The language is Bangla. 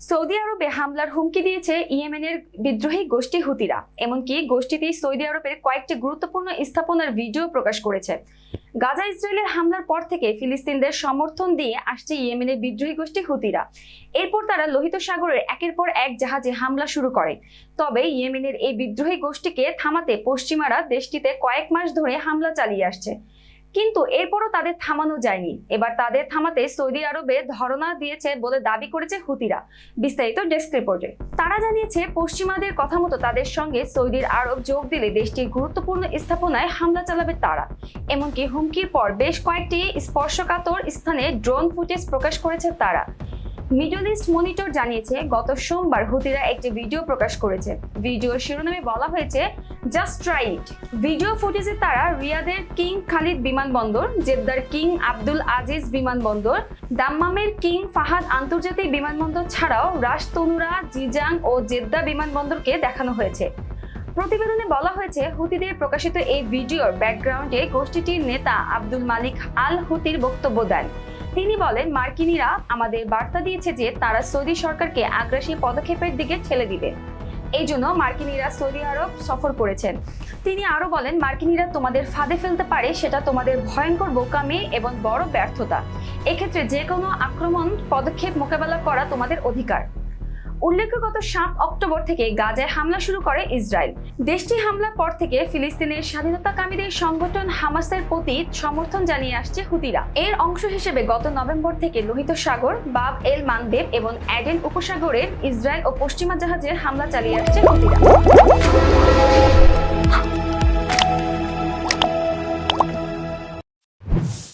সৌদি আরবে হামলার হুমকি দিয়েছে ইয়েমেনের বিদ্রোহী গোষ্ঠী হুতিরা। এমনকি গোষ্ঠীটি সৌদি আরবের কয়েকটি গুরুত্বপূর্ণ স্থাপনার ভিডিও প্রকাশ করেছে। গাজা ইসরায়েলের হামলার পর থেকে ফিলিস্তিনদের সমর্থন দিয়ে আসছে ইয়েমেনের বিদ্রোহী গোষ্ঠী হুতিরা। এরপর তারা লোহিত সাগরের একের পর এক জাহাজে হামলা শুরু করে। তবে ইয়েমেনের এই বিদ্রোহী গোষ্ঠীকে থামাতে পশ্চিমারা দেশটিতে কয়েক মাস ধরে হামলা চালিয়ে আসছে। কিন্তু এরপরও তাদের থামানো যায়নি। এবার তাদের থামাতে সৌদি আরবে ধরনা দিয়েছে বলে দাবি করেছে হুতিরা। বিস্তারিত ডেস্ক রিপোর্টে। তারা জানিয়েছে, পশ্চিমাদের কথা মতো তাদের সঙ্গে সৌদির আরব যোগ দিলে দেশটির গুরুত্বপূর্ণ স্থাপনায় হামলা চালাবে তারা। এমনকি হুমকির পর বেশ কয়েকটি স্পর্শকাতর স্থানে ড্রোন ফুটেজ প্রকাশ করেছে তারা। মিডল ইস্ট মনিটর জানিয়েছে, গত সোমবার হুতিরা একটি ভিডিও প্রকাশ করেছে। ভিডিওর শিরোনামে বলা হয়েছে জাস্ট রাইট ভিডিও ফুটেজে তারা রিয়াদের কিং খালিদ বিমানবন্দর, জেদ্দার কিং আব্দুল আজিজ বিমানবন্দর, দাম্মামের কিং ফাহাদ আন্তর্জাতিক বিমানবন্দর ছাড়াও রাজতনুরা, জিজাং ও জেদ্দা বিমানবন্দরকে দেখানো হয়েছে। প্রতিবেদনে বলা হয়েছে, হুতিদের প্রকাশিত এই ভিডিওর ব্যাকগ্রাউন্ডে গোষ্ঠীটির নেতা আব্দুল মালিক আল হুতির বক্তব্য দেন। তিনি বলেন, মার্কিনিরা আমাদের বার্তা দিয়েছে যে তারা সৌদি সরকারকে আগ্রাসী পদক্ষেপের দিকে ঠেলে দিবে। এই জন্য মার্কিনিরা সৌদি আরব সফর করেছেন। তিনি আরও বলেন, মার্কিনিরা তোমাদের ফাঁদে ফেলতে পারে, সেটা তোমাদের ভয়ঙ্কর বোকামি এবং বড় ব্যর্থতা। এক্ষেত্রে যে কোনো আক্রমণ, পদক্ষেপ মোকাবেলা করা তোমাদের অধিকার। উল্লেখ্য গত সাত অক্টোবর থেকে গাজায় হামলা শুরু করে ইসরায়েল। দেশটি হামলার পর থেকে ফিলিস্তিনের স্বাধীনতাকামীদের সংগঠন হামাসের প্রতি সমর্থন জানিয়ে আসছে হুতিরা। এর অংশ হিসেবে গত নভেম্বর থেকে লোহিত সাগর, বাব এল মানদেব এবং অ্যাডেন উপসাগরে ইসরায়েল ও পশ্চিমা জাহাজের হামলা চালিয়ে আসছে হুতিরা।